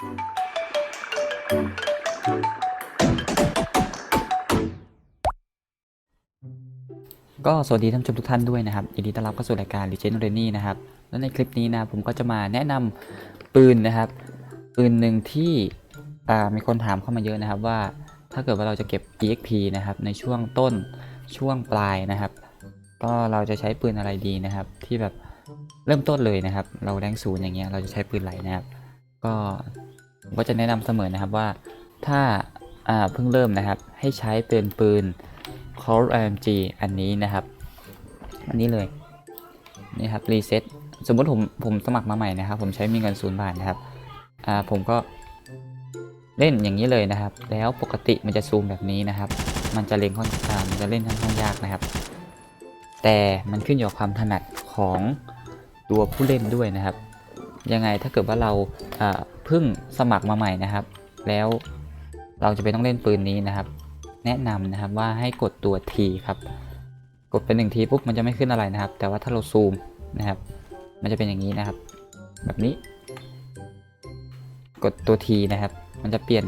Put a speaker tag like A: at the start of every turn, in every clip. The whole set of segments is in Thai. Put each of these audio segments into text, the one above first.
A: ก็สวัสดีท่านผู้ชมทุกท่านด้วยนะครับยินดีต้อนรับเข้าสู่รายการ Legend r a n y นะครับและในคลิปนี้นะผมก็จะมาแนะนำปืนนะครับ ปืนหนึ่งที่มีคนถามเข้ามาเยอะนะครับว่าถ้าเกิดว่าเราจะเก็บ EXP นะครับในช่วงต้นช่วงปลายนะครับ ก็เราจะใช้ปืนอะไรดีนะครับ ที่แบบเริ่มต้นเลยนะครับ เราแรงศูนย์อย่างเงี้ยเราจะใช้ปืนไหลนะครับ ก็ ผมก็จะแนะนำเสมอนะครับว่าถ้าเพิ่งเริ่มนะครับให้ใช้เป็นปืน Call AMG อันนี้นะครับ อันนี้เลยนี่ครับรีเซ็ตสมมติผมผมสมัครมาใหม่นะครับ ผมใช้มีเงินศูนย์บาทนะครับอ่าผมก็เล่นอย่างนี้เลยนะครับ แล้วปกติมันจะซูมแบบนี้นะครับ มันจะเล่นค่อนข้างมันจะเล่นค่อนข้างยากนะครับ แต่มันขึ้นอยู่กับความถนัดของตัวผู้เล่นด้วยนะครับ ยังไงถ้าเกิดว่าเรา เพิ่งสมัครมาใหม่นะครับ แล้วเราจะไปต้องเล่นปืนนี้นะครับ แนะนำนะครับว่าให้กดตัว T ครับ กดเป็นหนึ่งทีปุ๊บมันจะไม่ขึ้นอะไรนะครับ แต่ว่าถ้าเราซูมนะครับ มันจะเป็นอย่างนี้นะครับ แบบนี้ กดตัว T นะครับ มันจะเปลี่ยน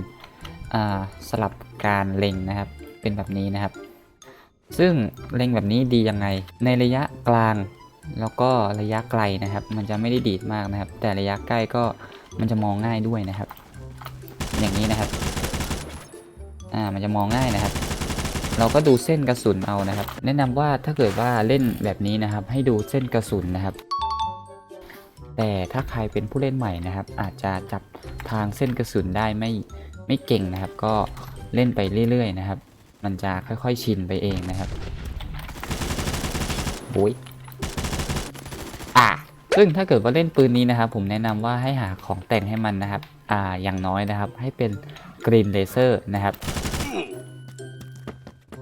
A: สลับการเล็งนะครับ เป็นแบบนี้นะครับ ซึ่งเล็งแบบนี้ดียังไง ในระยะกลางแล้วก็ระยะไกลนะครับ มันจะไม่ได้ดีดมากนะครับ แต่ระยะใกล้ก็ มันจะมองง่ายด้วยนะครับ อย่างนี้นะครับ อ่า มันจะมองง่ายนะครับ เราก็ดูเส้นกระสุนเอานะครับ แนะนำว่าถ้าเกิดว่าเล่นแบบนี้นะครับ ให้ดูเส้นกระสุนนะครับ แต่ถ้าใครเป็นผู้เล่นใหม่นะครับ อาจจะจับทางเส้นกระสุนได้ไม่ไม่เก่งนะครับ ก็เล่นไปเรื่อยๆนะครับ มันจะค่อยๆชินไปเองนะครับบุยอะ ซึ่งถ้าเกิดว่าเล่นปืนนี้นะครับ ผมแนะนำว่าให้หาของแต่งให้มันนะครับ อ่าอย่างน้อยนะครับ ให้เป็นกรีนเลเซอร์นะครับ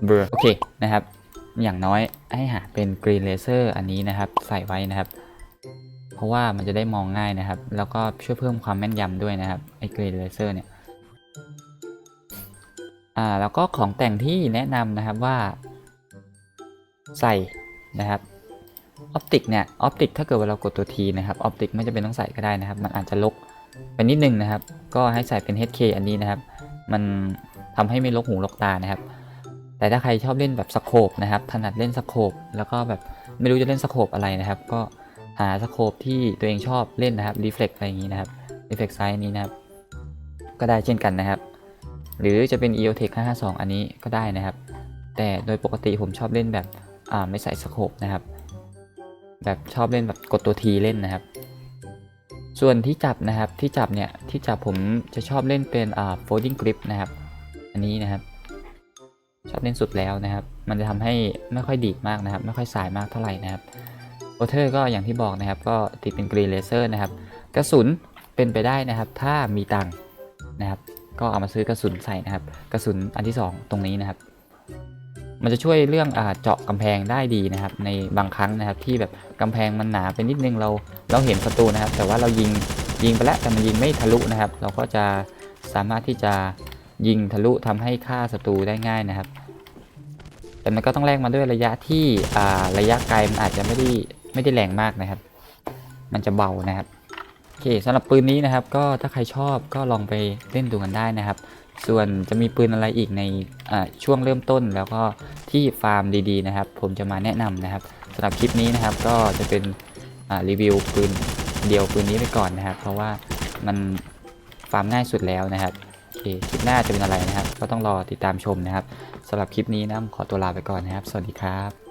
A: เบอร์โอเคนะครับ อย่างน้อยให้หาเป็นกรีนเลเซอร์อันนี้นะครับ ใส่ไว้นะครับ เพราะว่ามันจะได้มองง่ายนะครับ แล้วก็ช่วยเพิ่มความแม่นยำด้วยนะครับไอ้กรีนเลเซอร์เนี่ยอ่าแล้วก็ของแต่งที่แนะนำนะครับว่า ใส่นะครับ ออปติกเนี่ยออปติกถ้าเกิดว่าเรากดตัวทีนะครับออปติกไม่จำเป็นต้องใส่ก็ได้นะครับ มันอาจจะลกไปนิดนึงนะครับ ก็ให้ใส่เป็น HK อันนี้นะครับ มันทำให้ไม่ลกหูลกตานะครับ แต่ถ้าใครชอบเล่นแบบสโคปนะครับ ถนัดเล่นสโคปแล้วก็แบบไม่รู้จะเล่นสโคปอะไรนะครับ ก็หาสโคปที่ตัวเองชอบเล่นนะครับรีเฟล็กอะไรอย่างนี้นะครับรีเฟล็กไซส์นี้นะครับ ก็ได้เช่นกันนะครับ หรือจะเป็น EOTech 552 อันนี้ก็ได้นะครับ แต่โดยปกติผมชอบเล่นแบบไม่ใส่สโคปนะครับ แบบชอบเล่นแบบกดตัวทีเล่นนะครับ ส่วนที่จับนะครับที่จับเนี่ยที่จับผมจะชอบเล่นเป็นอ่า folding grip นะครับ อันนี้นะครับ ชอบเล่นสุดแล้วนะครับ มันจะทำให้ไม่ค่อยดีดมากนะครับ ไม่ค่อยสายมากเท่าไหร่นะครับโอเทอร์ก็อย่างที่บอกนะครับ ก็ติดเป็นกรีเลเซอร์นะครับ กระสุนเป็นไปได้นะครับ ถ้ามีตังค์นะครับ ก็เอามาซื้อกระสุนใส่นะครับ กระสุนอันที่ 2 ตรงนี้นะครับ มันจะช่วยเรื่องเจาะกำแพงได้ดีนะครับ ในบางครั้งนะครับที่แบบกำแพงมันหนาไปนิดนึงเราเราเห็นศัตรูนะครับ แต่ว่าเรายิงยิงไปแล้วแต่มันยิงไม่ทะลุนะครับ เราก็จะสามารถที่จะยิงทะลุทำให้ฆ่าศัตรูได้ง่ายนะครับ แต่มันก็ต้องแลกมาด้วยระยะที่ระยะไกลมันอาจจะไม่ได้ไม่ได้แรงมากนะครับ มันจะเบานะครับโอเคสำหรับปืนนี้นะครับ ก็ถ้าใครชอบก็ลองไปเล่นดูกันได้นะครับ ส่วนจะมีปืนอะไรอีกในช่วงเริ่มต้นแล้วก็ที่ฟาร์มดีๆนะครับ ผมจะมาแนะนำนะครับสำหรับคลิปนี้นะครับก็จะเป็นรีวิวปืนเดียวปืนนี้ไปก่อนนะครับ เพราะว่ามันฟาร์มง่ายสุดแล้วนะครับโอเคคลิปหน้าจะเป็นอะไรนะครับ ก็ต้องรอติดตามชมนะครับสำหรับคลิปนี้นะขอตัวลาไปก่อนนะครับ สวัสดีครับ